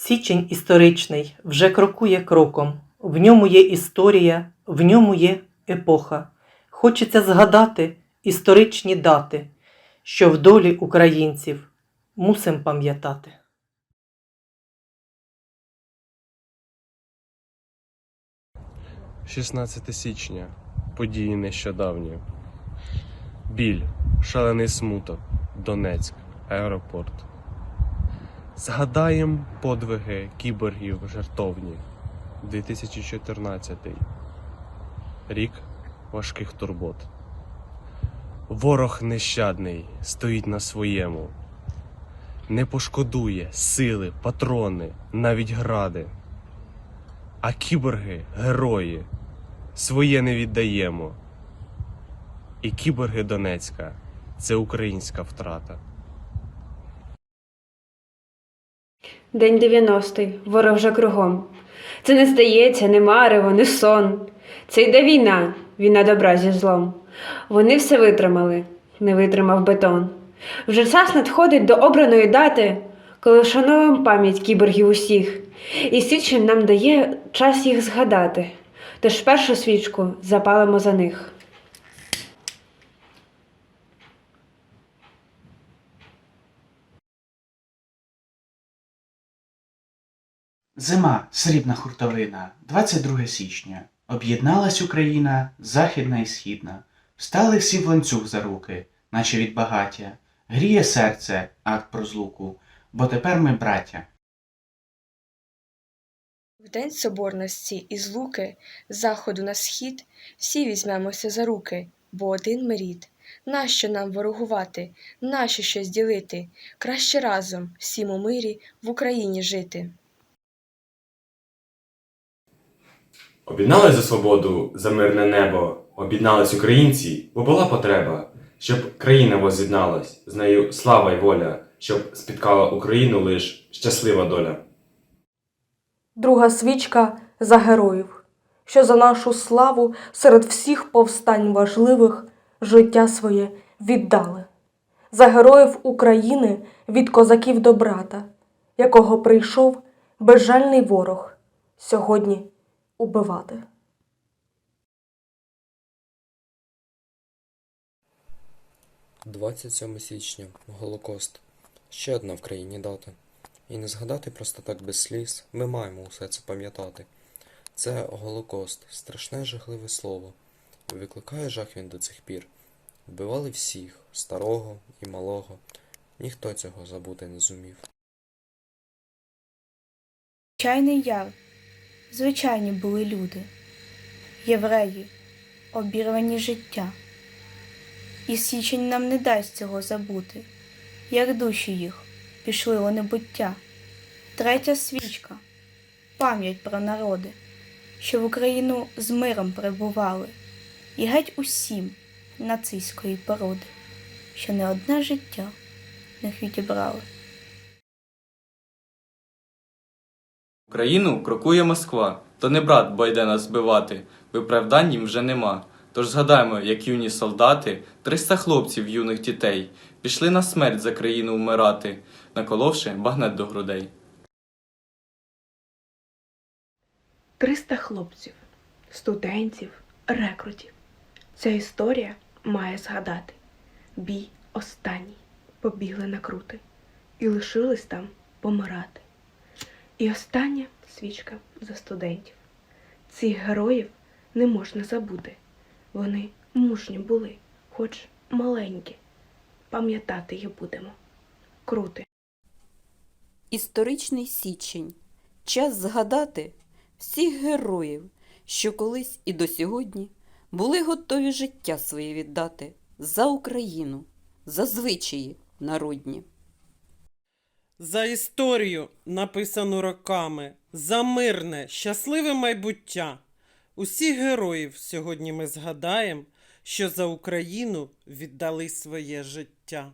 Січень історичний вже крокує кроком. В ньому є історія, в ньому є епоха. Хочеться згадати історичні дати, що в долі українців мусим пам'ятати. – 16 січня. Події нещодавні. Біль, шалений смуток, Донецьк, аеропорт. Згадаєм подвиги кіборгів жертовні. 2014 рік важких турбот. Ворог нещадний стоїть на своєму. Не пошкодує сили, патрони, навіть гради. А кіборги герої, своє не віддаємо. І кіборги Донецька це українська втрата. День 90-й, ворог вже кругом. Це не здається, не марево, не сон. Це йде війна, війна добра зі злом. Вони все витримали, не витримав бетон. Вже час надходить до обраної дати, коли вшановуємо пам'ять кіборгів усіх, і січень нам дає час їх згадати. Тож першу свічку запалимо за них. Зима, срібна хуртовина, 22 січня. Об'єдналась Україна, західна і східна. Встали всі в ланцюг за руки, наче від багаття. Гріє серце, акт про злуку, бо тепер ми браття. В день соборності із луки, з заходу на схід, всі візьмемося за руки, бо один ми рід. Нащо нам ворогувати, нащо щось ділити? Краще разом, всім у мирі, в Україні жити. Об'єднались за свободу, за мирне небо, об'єднались українці, бо була потреба, щоб країна воз'єдналась, з нею слава й воля, щоб спіткала Україну лиш щаслива доля. Друга свічка за героїв, що за нашу славу серед всіх повстань важливих життя своє віддали, за героїв України від козаків до брата, якого прийшов безжальний ворог сьогодні убивати. – 27 січня. Голокост. Ще одна в країні дата. І не згадати просто так без сліз, ми маємо усе це пам'ятати. Це Голокост, страшне жахливе слово. Викликає жах він до цих пір. Вбивали всіх, старого і малого. Ніхто цього забути не зумів. Звичайний яр. Звичайні були люди, євреї, обірвані життя. І січень нам не дасть цього забути, як душі їх пішли у небуття. Третя свічка пам'ять про народи, що в Україну з миром прибували, і геть усім нацистської породи, що не одне життя в них відібрали. Україну крокує Москва, то не брат, бо йде нас збивати, виправдань їм вже нема. Тож згадаємо, як юні солдати, триста хлопців юних дітей, пішли на смерть за країну вмирати, наколовши багнет до грудей. 300 хлопців, студентів, рекрутів. Ця історія має згадати. Бій останній побігли на крути і лишились там помирати. І остання свічка за студентів. Цих героїв не можна забути. Вони мужні були, хоч маленькі. Пам'ятати їх будемо. Крути. Історичний січень. Час згадати всіх героїв, що колись і до сьогодні були готові життя своє віддати за Україну, за звичаї народні. За історію, написану роками, за мирне, щасливе майбуття. Усіх героїв сьогодні ми згадаємо, що за Україну віддали своє життя.